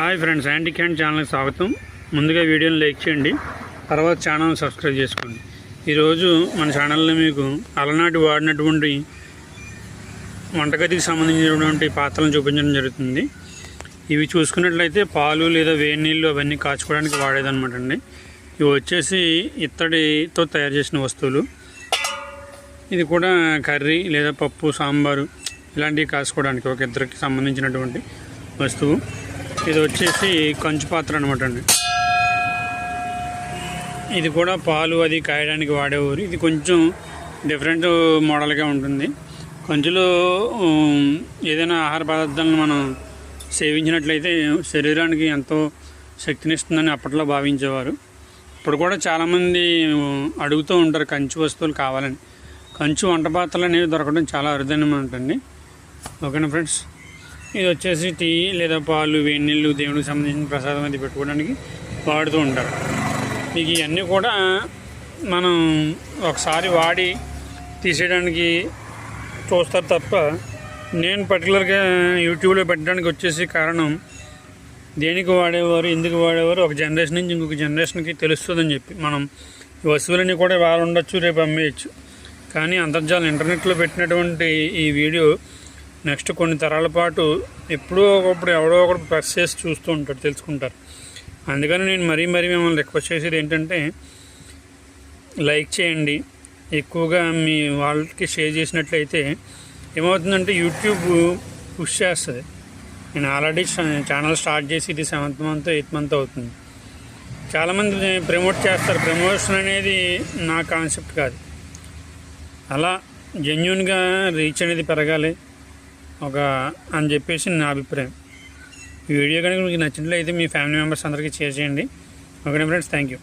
Hi friends anti క్యాండ్ ఛానల్కి స్వాగతం. ముందుగా వీడియోని లైక్ చేయండి తర్వాత ఛానల్ సబ్స్క్రైబ్ చేసుకోండి. ఈరోజు మన ఛానల్లో మీకు అలనాటి వాడినటువంటి వంటగదికి సంబంధించినటువంటి పాత్రలను చూపించడం జరుగుతుంది. ఇవి చూసుకున్నట్లయితే పాలు లేదా వేడి నీళ్ళు అవన్నీ కాచుకోవడానికి వాడేదన్నమాట అండి. ఇవి వచ్చేసి ఇత్తడితో తయారు చేసిన వస్తువులు. ఇది కూడా కర్రీ లేదా పప్పు సాంబారు ఇలాంటివి కాసుకోవడానికి ఒక ఇద్దరికి సంబంధించినటువంటి వస్తువు. ఇది వచ్చేసి కంచు పాత్ర అనమాట అండి. ఇది కూడా పాలు అది కాయడానికి వాడేవారు ఇది కొంచెం డిఫరెంట్ మోడల్గా ఉంటుంది. కంచులో ఏదైనా ఆహార పదార్థాలను మనం సేవించినట్లయితే శరీరానికి ఎంతో శక్తినిస్తుందని అప్పట్లో భావించేవారు. ఇప్పుడు కూడా చాలామంది అడుగుతూ ఉంటారు కంచు వస్తువులు కావాలని. కంచు వంట పాత్రలు అనేవి దొరకడం చాలా అరుదైనమాట అండి. ఓకేనా ఫ్రెండ్స్? ఇది వచ్చేసి టీ లేదా పాలు వేడి నీళ్ళు దేవుడికి సంబంధించిన ప్రసాదం అది పెట్టుకోవడానికి వాడుతూ ఉంటారు. మీకు ఇవన్నీ కూడా మనం ఒకసారి వాడి తీసేయడానికి చూస్తారు తప్ప నేను పర్టికులర్గా యూట్యూబ్లో పెట్టడానికి వచ్చేసి కారణం దేనికి వాడేవారు ఎందుకు వాడేవారు ఒక జనరేషన్ నుంచి ఇంకొక జనరేషన్కి తెలుస్తుందని చెప్పి. మనం వస్తువులన్నీ కూడా వాళ్ళు ఉండొచ్చు రేపు అమ్మేయచ్చు. కానీ అంతర్జాలం ఇంటర్నెట్లో పెట్టినటువంటి ఈ వీడియో నెక్స్ట్ కొన్ని తరాల పాటు ఎప్పుడో ఒకప్పుడు ఎవడో ఒకడు ప్రెస్ చేసి చూస్తూ ఉంటాడు తెలుసుకుంటారు. అందుకని నేను మరీ మరీ మిమ్మల్ని రిక్వెస్ట్ చేసేది ఏంటంటే లైక్ చేయండి. ఎక్కువగా మీ వాళ్ళకి షేర్ చేసినట్లయితే ఏమవుతుందంటే యూట్యూబ్ పుష్ చేస్తుంది. నేను ఆల్రెడీ ఛానల్ స్టార్ట్ చేసి ఇది సెవెంత్ మంత్ ఎయిత్ మంత్ అవుతుంది. చాలామంది ప్రమోట్ చేస్తారు. ప్రమోషన్ అనేది నా కాన్సెప్ట్ కాదు. అలా జెన్యున్గా రీచ్ అనేది పెరగాలి. ఒక అని చెప్పేసి నా అభిప్రాయం. ఈ వీడియో కనుక మీకు నచ్చినట్లయితే మీ ఫ్యామిలీ మెంబర్స్ అందరికీ షేర్ చేయండి. Okay friends? Thank you